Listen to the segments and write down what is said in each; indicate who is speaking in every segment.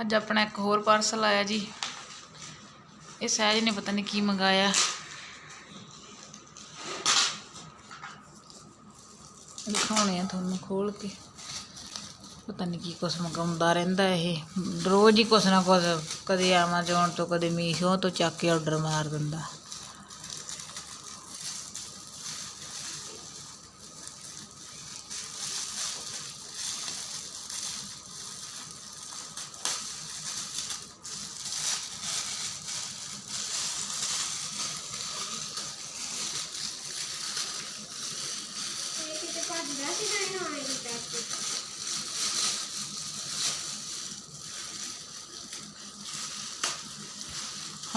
Speaker 1: ਅੱਜ ਆਪਣਾ ਇੱਕ ਹੋਰ ਪਾਰਸਲ ਆਇਆ ਜੀ। ਇਹ ਸਹਿਜ ਨੇ ਪਤਾ ਨਹੀਂ ਕੀ ਮੰਗਾਇਆ। ਦਿਖਾਉਣੇ ਆ ਤੁਹਾਨੂੰ ਖੋਲ ਕੇ। ਪਤਾ ਨਹੀਂ ਕੀ ਕੁਛ ਮੰਗਾਉਂਦਾ ਰਹਿੰਦਾ ਇਹ। ਰੋਜ਼ ਹੀ ਕੁਛ ਨਾ ਕੁਛ ਕਦੇ ਐਮਾਜ਼ੋਨ ਤੋਂ, ਕਦੇ ਮੀਸ਼ੋ ਤੋਂ ਚੱਕ ਕੇ ਆਰਡਰ ਮਾਰ ਦਿੰਦਾ।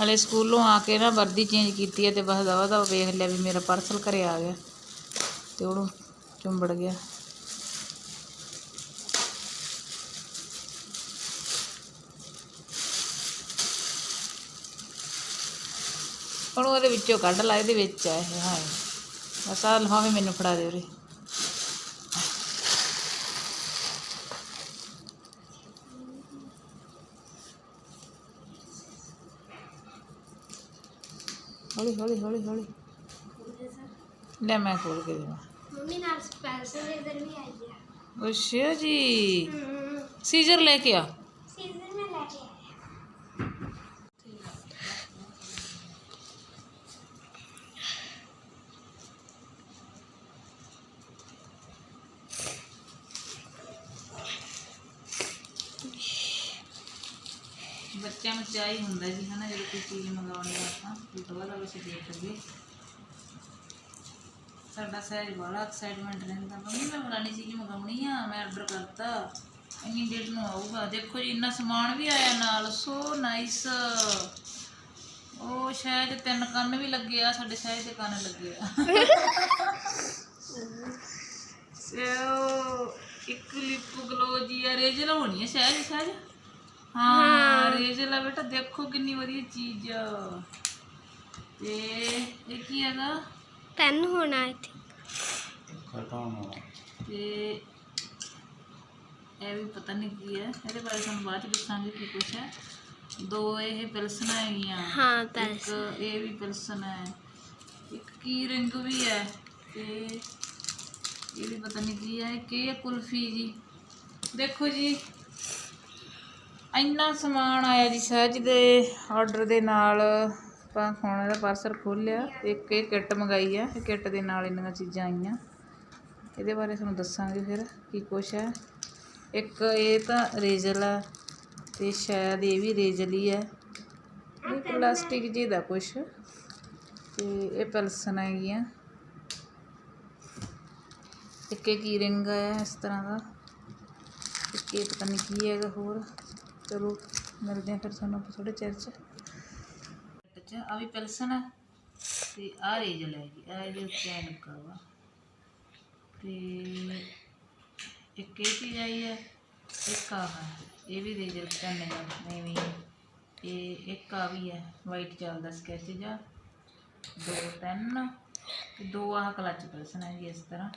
Speaker 1: ਹਲੇ ਸਕੂਲੋਂ ਆ ਕੇ ਨਾ ਵਰਦੀ ਚੇਂਜ ਕੀਤੀ ਹੈ ਤੇ ਬਸ ਦਵਾ ਦਾ ਵੇਖ ਲਿਆ ਵੀ ਮੇਰਾ ਪਾਰਸਲ ਘਰੇ ਆ ਗਿਆ ਤੇ ਉਹਨੂੰ ਚੁੰਬੜ ਗਿਆ। ਉਹਨੂੰ ਉਹਦੇ ਵਿੱਚੋਂ ਕੱਢ ਲਾ, ਇਹਦੇ ਵਿੱਚ ਆ ਇਹ ਹਾਂ ਬਸ ਆਹ ਲਿਫਾਫੇ ਮੈਨੂੰ ਫੜਾ ਦਿਓ ਉਰੇ। ਹੌਲੀ ਹੌਲੀ ਹੌਲੀ ਹੌਲੀ। ਲੈ ਮੈਂ ਖੋਲ ਕੇ ਦੇਵਾਂ।
Speaker 2: ਮੰਮੀ ਨਾਲ ਸਪੈਸ਼ਲ ਇਧਰ ਵੀ ਆਈ ਆ।
Speaker 1: ਅੱਛਾ ਜੀ। ਸੀਜ਼ਰ ਲੈ ਕੇ ਆ। ਬੱਚਿਆਂ ਨੂੰ ਚਾਹੀ ਹੁੰਦਾ ਜੀ ਹਨਾ ਜਦੋਂ ਕੋਈ ਚੀਜ਼ ਮੰਗਾਉਣੀ ਆ ਆਪਾਂ ਵੀ ਤੋਂ ਬਾਅਦ ਅਸੀਂ ਦੇਖ ਲਈਏ ਸਾਡਾ ਸਹਿਜ ਬੜਾ ਐਕਸਾਈਟਮੈਂਟ ਰਹਿੰਦਾ ਮੰਮੀ ਮੈਂ ਫਲਾਣੀ ਚੀਜ਼ ਮੰਗਾਉਣੀ ਆ ਮੈਂ ਆਰਡਰ ਕਰਤਾ ਇੰਨੀ ਡੇਟ ਨੂੰ ਆਊਗਾ। ਦੇਖੋ ਜੀ ਇੰਨਾ ਸਮਾਨ ਵੀ ਆਇਆ ਨਾਲ ਸੋ ਨਾਈਸ ਉਹ ਸ਼ਾਇਦ ਤਿੰਨ ਕੰਨ ਵੀ ਲੱਗੇ ਆ ਸਾਡੇ ਸ਼ਾਇਦ ਦੇ ਕੰਨ ਲੱਗੇ ਆ। ਸੋ ਇੱਕ ਲਿਪ ਗਲੋ ਜੀ ਆ ਰੇਜਲ ਹੋਣੀ ਹੈ ਸ਼ਾਇਦ ਸ਼ਾਇਦ। ਹਾਂ। ਰੇਜਲਾ ਬੇਟਾ ਦੇਖੋ ਕਿੰਨੀ ਵਧੀਆ ਚੀਜ਼। ਤੇ ਇਹ ਕੀ ਹੈਗਾ?
Speaker 2: ਪੈਨ ਹੋਣਾ ਆਈ ਥਿੰਕ ਖਟਾਉਣ ਵਾਲਾ।
Speaker 1: ਤੇ ਇਹ ਵੀ ਪਤਾ ਨਹੀਂ ਕੀ ਹੈ ਇਹਦੇ ਬਾਰੇ ਤੁਹਾਨੂੰ ਬਾਅਦ ਵਿੱਚ ਦੱਸਾਂਗੇ ਕੀ ਕੁਛ ਹੈ। ਦੋ ਇਹ ਪਿਲਸਨ ਹੈਗੀਆਂ ਹਾਂ
Speaker 2: ਪਿਲਸਨ
Speaker 1: ਇਹ ਵੀ ਪਿਲਸਨ ਹੈ ਇੱਕ ਕੀ ਰਿੰਗ ਵੀ ਹੈ ਤੇ ਇਹ ਵੀ ਪਤਾ ਨਹੀਂ ਕੀ ਹੈ ਕੇ ਕੁਲਫੀ ਜੀ। ਦੇਖੋ ਜੀ ਇੰਨਾ ਸਮਾਨ ਆਇਆ ਜੀ ਸਹਿਜ ਦੇ ਆਰਡਰ ਦੇ ਨਾਲ। ਆਪਾਂ ਹੁਣ ਇਹਦਾ ਪਾਰਸਲ ਖੋਲ੍ਹਿਆ ਇੱਕ ਇਹ ਕਿੱਟ ਮੰਗਾਈ ਹੈ ਇਹ ਕਿੱਟ ਦੇ ਨਾਲ ਇੰਨੀਆਂ ਚੀਜ਼ਾਂ ਆਈਆਂ। ਇਹਦੇ ਬਾਰੇ ਤੁਹਾਨੂੰ ਦੱਸਾਂਗੇ ਫਿਰ ਕੀ ਕੁਛ ਹੈ। ਇੱਕ ਇਹ ਤਾਂ ਰੇਜ਼ਲ ਆ ਤੇ ਸ਼ਾਇਦ ਇਹ ਵੀ ਰੇਜ਼ਲ ਹੀ ਹੈ ਇਹ ਪਲਾਸਟਿਕ ਜੀ ਦਾ ਕੁਛ। ਤੇ ਇਹ ਪਲਸਨ ਹੈਗੀਆਂ। ਇੱਕ ਇਹ ਕੀ ਰਿੰਗ ਆਇਆ ਇਸ ਤਰ੍ਹਾਂ ਦਾ। ਇੱਕ ਇਹ ਪਤਾ ਨਹੀਂ ਕੀ ਹੈਗਾ ਹੋਰ। ਚਲੋ, ਮਿਲਦੇ ਹਾਂ ਫਿਰ ਤੁਹਾਨੂੰ ਆਪਾਂ ਥੋੜੇ ਚਿਰ ਚ ਅੱਛਾ ਆ ਵੀ ਪੈਲਸਨ ਹੈ ਤੇ ਆ ਰੇਜਲ ਹੈ ਜੀ ਆ ਇਹਦੇ ਉੱਤੇ ਲੱਗਾ ਵਾ। ਤੇ ਇੱਕ ਇਹ ਚੀਜ਼ ਆਈ ਹੈ ਇੱਕ ਆ ਇਹ ਵੀ ਰੇਜਲ ਪੈਨ ਹੈ ਨਹੀਂ ਵੀ ਇਹ ਇੱਕ ਆ ਵੀ ਹੈ ਵਾਈਟ ਚੱਲਦਾ ਸਕੈਚ ਜਾ ਦੋ ਤਿੰਨ, ਤੇ ਦੋ ਆਹ ਕਲਚ ਪੈਲਸਨ ਹੈ ਜੀ ਇਸ ਤਰ੍ਹਾਂ।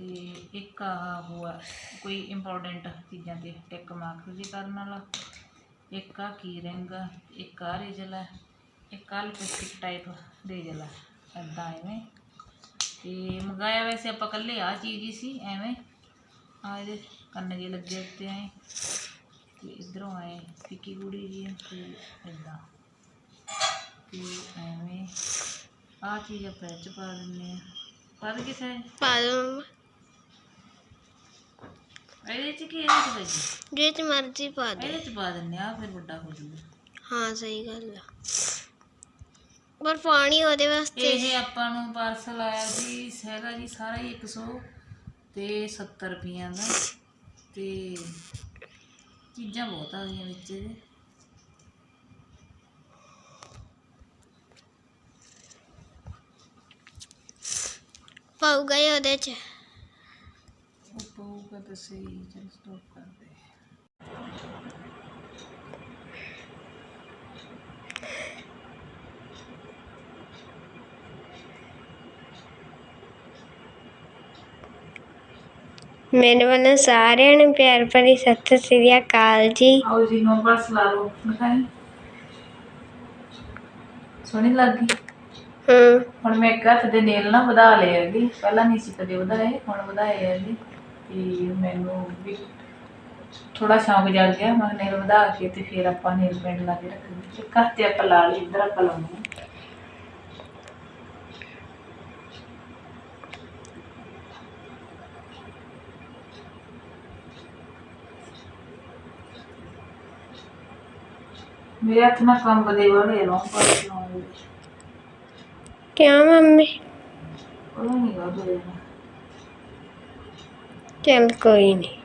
Speaker 1: ਤੇ ਇੱਕ ਆਹ ਹੋਆ ਕੋਈ ਇੰਪੋਰਟੈਂਟ ਚੀਜ਼ਾਂ ਤੇ ਟਿਕ ਮਾਰਕ ਜੀ ਕਰਨ ਵਾਲਾ। ਇੱਕ ਆ ਕੀ ਰਿੰਗ, ਇੱਕ ਆ ਰੇਜਲ ਹੈ ਇੱਕ ਆ ਲਿਪਸਟਿਕ ਟਾਈਪ ਰੇਜਲ ਹੈ ਇਦਾਂ ਐਵੇਂ। ਤੇ ਮੰਗਾਇਆ ਵੈਸੇ ਆਪਾਂ ਕੱਲੇ ਆ ਚੀਜ਼ ਹੀ ਸੀ, ਐਵੇਂ। ਆ ਇਹਦੇ ਕੰਨ ਜੇ ਲੱਗੇ ਉੱਤੇ ਐ। ਤੇ ਇਧਰੋਂ ਆਏ ਫਿੱਕੀ ਗੂੜੀ ਜੀ ਤੇ ਇਦਾਂ ਤੇ ਐਵੇਂ। ਆ ਚੀਜ਼ ਆਪਾਂ ਚ ਪਾ ਦਿੰਨੇ ਆ। ਪਾ ਦੇ
Speaker 2: ਕਿਸੇ ਪਾ
Speaker 1: ਦੋ ਚ ਕੀ ਇਹਦੇ ਚ ਜੇ
Speaker 2: ਤੇ ਮਰਜ਼ੀ ਪਾ ਦੇ।
Speaker 1: ਇਹਦੇ ਪਾ ਦਿੰਨੇ ਆ ਫਿਰ ਵੱਡਾ ਹੋ ਜੂਗਾ।
Speaker 2: ਹਾਂ ਸਹੀ ਗੱਲ ਆ। ਪਰ ਪਾਣੀ ਉਹਦੇ ਵਾਸਤੇ
Speaker 1: ਇਹ ਆਪਾਂ ਨੂੰ ਪਾਰਸਲ ਆਇਆ ਜੀ ਹੈਗਾ ਜੀ ਸਾਰਾ ਹੀ 100 ਤੇ 70 ਰੁਪਈਆਂ ਦਾ। ਤੇ ਚੀਜ਼ਾਂ ਬਹੁਤ ਆ ਗਈਆਂ ਵਿੱਚ ਇਹਦੇ।
Speaker 2: ਪਾਉਗਾ ਹੀ ਉਹਦੇ
Speaker 1: ਚ। ਪਊਗਾ ਤਾਂ ਸਹੀ ਚਲ ਸਟਾਪ ਕਰ ਦੇ
Speaker 2: ਮੇਰੇ ਵੱਲੋਂ ਸਾਰਿਆਂ ਨੂੰ ਪਿਆਰ ਭਰੀ ਸਤਿ ਸ੍ਰੀ ਅਕਾਲ ਜੀ।
Speaker 1: ਆਓ ਜੀ ਨੋ ਬਸ ਲਾ ਲਓ ਦਿਖਾਈ। ਸੋਹਣੀ ਲੱਗੀ
Speaker 2: ਹੂੰ।
Speaker 1: ਹੁਣ ਮੈਂ ਇੱਕ ਹੱਥ ਦੇ ਨੇਲ ਨਾ ਵਧਾ ਲਏ ਹੈਗੇ। ਪਹਿਲਾਂ ਨਹੀਂ ਸੀ ਕਦੇ ਵਧਾਏ ਹੁਣ ਵਧਾਏ ਹੈਗੇ। ਮੈਨੂੰ ਵੀ ਥੋੜਾ ਸ਼ੌਂਕ ਜਾਗ ਗਿਆ ਮੈਂ ਨੇਲ ਵਧਾ ਕੇ ਤੇ ਫਿਰ ਆਪਾਂ ਨੇਲ ਪੈਂਟ ਲਾ ਕੇ ਇੱਕ ਹੱਥ ਤੇ ਆਪਾਂ ਲਾ ਲਈ ਇੱਧਰ ਆਪਾਂ ਲਾਉਂਦੇ ਹਾਂ। ਮੇਰੇ ਹੱਥ ਨਾਲ ਕੰਮ ਬਦੇ ਵਾਲੇ ਲੋਂ ਪਰ
Speaker 2: ਕਿਆ ਮੰਮੀ?
Speaker 1: ਉਹ ਨਹੀਂ ਗਾ
Speaker 2: ਚੱਲ ਕੋਈ ਨਹੀਂ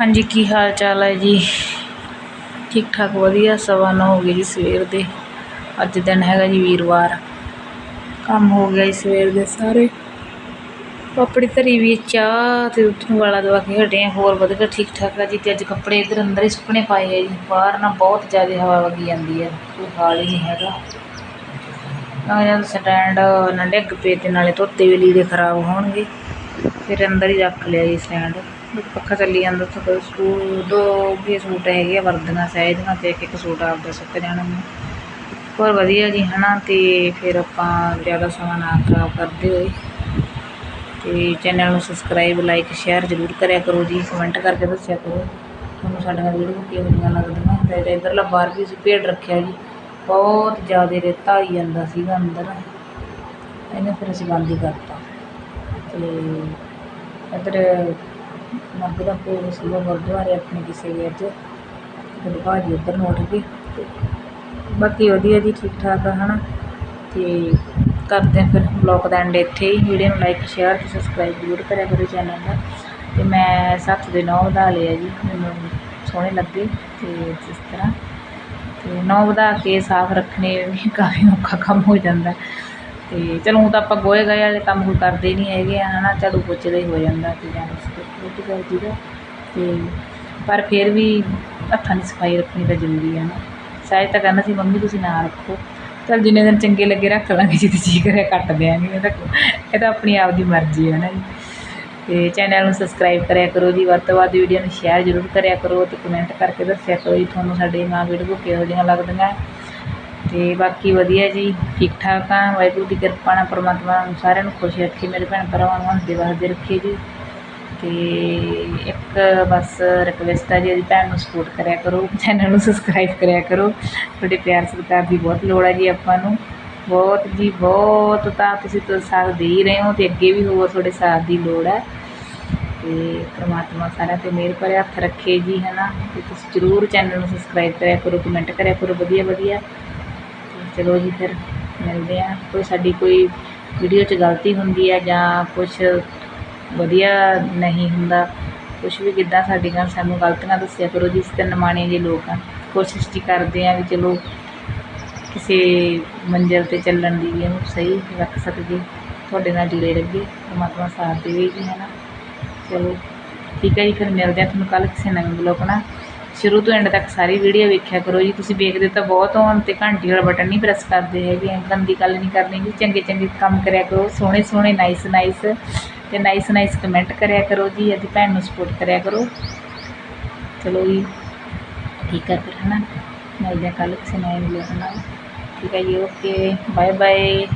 Speaker 1: ਹਾਂਜੀ, ਕੀ ਹਾਲ ਚਾਲ ਹੈ ਜੀ? ਠੀਕ ਠਾਕ ਵਧੀਆ, ਸਵਾ ਨੌ ਹੋ ਗਏ ਜੀ ਸਵੇਰ ਦੇ। ਅੱਜ ਦਿਨ ਹੈਗਾ ਜੀ ਵੀਰਵਾਰ। ਕੰਮ ਹੋ ਗਿਆ ਜੀ ਸਵੇਰ ਦੇ ਸਾਰੇ। ਆਪਣੀ ਧਰੀ ਵੀ ਚਾਹ ਤੇ ਉੱਠਣ ਵਾਲਾ ਦਵਾ ਕੇ ਹਟੇ ਹਾਂ ਹੋਰ ਵਧੀਆ ਠੀਕ ਠਾਕ ਆ ਜੀ। ਤੇ ਅੱਜ ਕੱਪੜੇ ਇੱਧਰ ਅੰਦਰ ਹੀ ਸੁੱਕਣੇ ਪਾਏ ਆ ਜੀ। ਬਾਹਰ ਨਾ ਬਹੁਤ ਜ਼ਿਆਦਾ ਹਵਾ ਵਗੀ ਜਾਂਦੀ ਹੈ ਕੋਈ ਹਾਲ ਹੀ ਨਹੀਂ ਹੈਗਾ। ਆ ਜਦ ਸਟੈਂਡ ਨਾ ਡਿੱਗ ਪਏ ਤੇ ਨਾਲੇ ਧੋਤੇ ਵੀ ਲੀੜੇ ਖਰਾਬ ਹੋਣਗੇ। ਫਿਰ ਅੰਦਰ ਹੀ ਰੱਖ ਲਿਆ ਜੀ ਸਟੈਂਡ ਪੱਖਾ ਚੱਲੀ ਜਾਂਦਾ ਉੱਥੇ ਕੋਈ ਸੂਟ ਦੋ ਵੀ ਸੂਟ ਹੈਗੇ ਆ, ਵਰਦੀਆਂ ਸਹਿਜੀਆਂ ਤੇ ਇੱਕ ਇੱਕ ਸੂਟ ਆਪਦਾ ਸੁੱਕ ਜਾਣਾ ਨੇ ਹੋਰ ਵਧੀਆ ਜੀ, ਹਨਾ? ਤੇ ਫਿਰ ਆਪਾਂ ਜ਼ਿਆਦਾ ਸਮਾਂ ਨਾ ਖਰਾਬ ਕਰਦੇ ਹੋਏ ਤੇ ਚੈਨਲ ਨੂੰ ਸਬਸਕ੍ਰਾਈਬ ਲਾਈਕ ਸ਼ੇਅਰ ਜ਼ਰੂਰ ਕਰਿਆ ਕਰੋ ਜੀ। ਕਮੈਂਟ ਕਰਕੇ ਦੱਸਿਆ ਕਰੋ। ਤੁਹਾਨੂੰ ਸਾਡੀਆਂ ਵੀਡੀਓ ਕਿਹੋ ਜਿਹੀਆਂ ਲੱਗਦੀਆਂ। ਤੇ ਇਧਰਲਾ ਬਾਹਰ ਵੀ ਅਸੀਂ ਭੇਡ ਰੱਖਿਆ ਜੀ, ਬਹੁਤ ਜ਼ਿਆਦਾ ਰੇਤਾ ਆਈ ਜਾਂਦਾ ਸੀਗਾ ਅੰਦਰ। ਇਹਨੇ ਫਿਰ ਅਸੀਂ ਬੰਦ ਹੀ ਕਰਤਾ। ਤੇ ਇੱਧਰ ਮੱਗ ਦਾ ਭੋਗ ਸੀਗਾ ਗੁਰਦੁਆਰੇ ਆਪਣੇ ਕਿਸੇ ਦੇ ਅੱਜ। ਤੇ ਭਾਜੀ ਉੱਧਰ ਨੂੰ ਉੱਠ ਗਏ। ਤੇ ਬਾਕੀ ਵਧੀਆ ਜੀ ਠੀਕ ਠਾਕ ਆ, ਹਨਾ? ਤੇ ਕਰਦੇ ਹਾਂ ਫਿਰ ਬਲੌਗ ਦਾ ਐਂਡ ਇੱਥੇ ਹੀ। ਵੀਡੀਓ ਨੂੰ ਲਾਈਕ ਸ਼ੇਅਰ ਤੇ ਸਬਸਕ੍ਰਾਈਬ ਜ਼ਰੂਰ ਕਰਿਆ ਕਰੋ ਚੈਨਲ ਦਾ। ਤੇ ਮੈਂ ਸੱਤ ਦੇ ਨੌ ਵਧਾ ਲਿਆ ਜੀ, ਮੈਨੂੰ ਸੋਹਣੇ ਲੱਗੇ ਤੇ ਇਸ ਤਰ੍ਹਾਂ। ਤੇ ਨੌ ਵਧਾ ਕੇ ਸਾਫ਼ ਰੱਖਣੇ ਵੀ ਕਾਫੀ ਔਖਾ ਕੰਮ ਹੋ ਜਾਂਦਾ। ਤੇ ਚਲੋ ਊਂ ਤਾਂ ਆਪਾਂ ਗੋਏ ਗਏ ਵਾਲੇ ਕੰਮ ਕੋਈ ਕਰਦੇ ਨਹੀਂ ਹੈਗੇ ਆ, ਹਨਾ, ਝਾੜੂ ਪੋਚੇ ਦਾ ਹੀ ਹੋ ਜਾਂਦਾ ਤੇ ਜਾਂ ਰੋਟੀ ਸਬਜ਼ੀ ਦਾ ਤੇ ਪਰ ਫਿਰ ਵੀ ਹੱਥਾਂ ਦੀ ਸਫ਼ਾਈ ਰੱਖਣੀ ਤਾਂ ਜ਼ਰੂਰੀ ਹੈ ਨਾ। ਸਾਇਦ ਤਾਂ ਕਹਿੰਦਾ ਸੀ, ਮੰਮੀ, ਤੁਸੀਂ ਨਾ ਰੱਖੋ। ਚਲ ਜਿੰਨੇ ਦਿਨ ਚੰਗੇ ਲੱਗੇ ਰੱਖ ਲਾਂਗੇ ਜਿੱਦ ਜੀ ਕਰਿਆ ਕੱਟ ਦਿਆਂਗੇ ਇਹ ਤਾਂ ਇਹ ਤਾਂ ਆਪਣੀ ਆਪ ਦੀ ਮਰਜ਼ੀ ਹੈ ਨਾ ਜੀ। ਤੇ ਚੈਨਲ ਨੂੰ ਸਬਸਕ੍ਰਾਈਬ ਕਰਿਆ ਕਰੋ ਜੀ, ਵੱਧ ਤੋਂ ਵੱਧ ਵੀਡੀਓ ਨੂੰ ਸ਼ੇਅਰ ਜ਼ਰੂਰ ਕਰਿਆ ਕਰੋ ਤੇ ਕਮੈਂਟ ਕਰਕੇ ਦੱਸਿਆ ਕਰੋ ਜੀ, ਤੁਹਾਨੂੰ ਸਾਡੇ ਮਾਂ ਵੀਡੀਓ ਕਿਹੋ ਜਿਹੀਆਂ ਲੱਗਦੀਆਂ। ਤੇ ਬਾਕੀ ਵਧੀਆ ਜੀ ਠੀਕ ਠਾਕ ਆ, ਵਾਹਿਗੁਰੂ ਦੀ ਕਿਰਪਾ ਨਾਲ ਪਰਮਾਤਮਾ ਸਾਰਿਆਂ ਨੂੰ ਖੁਸ਼ ਰੱਖੇ, ਮੇਰੇ ਭੈਣ ਭਰਾਵਾਂ ਨੂੰ ਹੱਸਦੇ ਵਸਦੇ ਰੱਖੇ ਜੀ। ਤੇ ਇੱਕ ਬਸ ਰਿਕਵੈਸਟ ਹੈ ਜੀ ਇਹਦੀ ਭੈਣ ਨੂੰ ਸਪੋਰਟ ਕਰਿਆ ਕਰੋ, ਚੈਨਲ ਨੂੰ ਸਬਸਕ੍ਰਾਈਬ ਕਰਿਆ ਕਰੋ। ਤੁਹਾਡੇ ਪਿਆਰ ਸਤਿਕਾਰ ਦੀ ਬਹੁਤ ਲੋੜ ਹੈ ਜੀ ਆਪਾਂ ਨੂੰ। ਬਹੁਤ ਜੀ ਬਹੁਤ, ਤਾਂ ਤੁਸੀਂ ਤਾਂ ਸਾਥ ਦੇ ਹੀ ਰਹੇ ਹੋ ਤੇ ਅੱਗੇ ਵੀ ਹੋਰ ਤੁਹਾਡੇ ਸਾਥ ਦੀ ਲੋੜ ਹੈ ਤੇ ਪ੍ਰਮਾਤਮਾ ਸਾਰਿਆਂ ਤੇ ਮਿਹਰ ਭਰੇ ਹੱਥ ਰੱਖੇ ਜੀ ਹੈ ਨਾ ਤੇ ਤੁਸੀਂ ਜ਼ਰੂਰ ਚੈਨਲ ਨੂੰ ਸਬਸਕ੍ਰਾਈਬ ਕਰਿਆ ਕਰੋ ਕਮੈਂਟ ਕਰਿਆ ਕਰੋ, ਵਧੀਆ ਵਧੀਆ। ਤੇ ਚਲੋ ਜੀ ਫਿਰ, ਮਿਲਦੇ ਆ ਕੋਈ ਸਾਡੀ ਕੋਈ ਵੀਡੀਓ 'ਚ ਗਲਤੀ ਹੁੰਦੀ ਹੈ ਜਾਂ ਕੁਝ ਵਧੀਆ ਨਹੀਂ ਹੁੰਦਾ। ਕੁਛ ਵੀ ਕਿੱਦਾਂ ਸਾਡੀਆਂ ਸਾਨੂੰ ਗਲਤ ਨਾ ਦੱਸਿਆ ਕਰੋ ਜੀ ਜਿਸ ਤੇ ਨਿਮਾਣੇ ਜਿਹੇ ਲੋਕ ਹਾਂ ਕੋਸ਼ਿਸ਼ ਜੀ ਕਰਦੇ ਹਾਂ ਵੀ ਚਲੋ ਕਿਸੇ ਮੰਜ਼ਿਲ ਤੇ ਚੱਲਣ ਦੀ ਵੀ ਇਹਨੂੰ ਸਹੀ ਰੱਖ ਸਕੀਏ। ਤੁਹਾਡੇ ਨਾਲ ਜੁੜੇ ਰਹੀਏ, ਪਰਮਾਤਮਾ ਸਾਥ ਦੇਵੇ ਜੀ ਹੈ ਨਾ ਚਲੋ, ਠੀਕ ਹੈ ਜੀ, ਫਿਰ ਮਿਲਦੇ ਆ ਤੁਹਾਨੂੰ ਕੱਲ੍ਹ ਕਿਸੇ ਨਵੇਂ ਬਲੌਗ ਨਾਲ। ਸ਼ੁਰੂ ਤੋਂ ਐਂਡ ਤੱਕ ਸਾਰੀ ਵੀਡੀਓ ਵੇਖਿਆ ਕਰੋ ਜੀ। ਤੁਸੀਂ ਵੇਖਦੇ ਤਾਂ ਬਹੁਤ ਹੋਣ ਤੇ ਘੰਟੀ ਵਾਲਾ ਬਟਨ ਨਹੀਂ ਪ੍ਰੈਸ ਕਰਦੇ ਹੈਗੇ। ਗੰਦੀ ਗੱਲ ਨਹੀਂ ਕਰਨੀ ਜੀ। ਚੰਗੇ ਚੰਗੇ ਕੰਮ ਕਰਿਆ ਕਰੋ। ਸੋਹਣੇ ਸੋਹਣੇ ਨਾਈਸ ਨਾਈਸ ਤੇ ਨਾਈਸ ਨਾਈਸ ਕਮੈਂਟ ਕਰਿਆ ਕਰੋ ਜੀ ਇਹਦੀ ਭੈਣ ਨੂੰ ਸਪੋਰਟ ਕਰਿਆ ਕਰੋ ਚਲੋ ਜੀ ਠੀਕ ਹੈ ਫਿਰ ਹਨਾ ਮਿਲਦੇ ਹਾਂ ਕੱਲ੍ਹ ਕਿਸੇ ਨਵੇਂ ਵੀਡੀਓ ਨਾਲ ਠੀਕ ਹੈ ਜੀ ਓਕੇ ਬਾਏ ਬਾਏ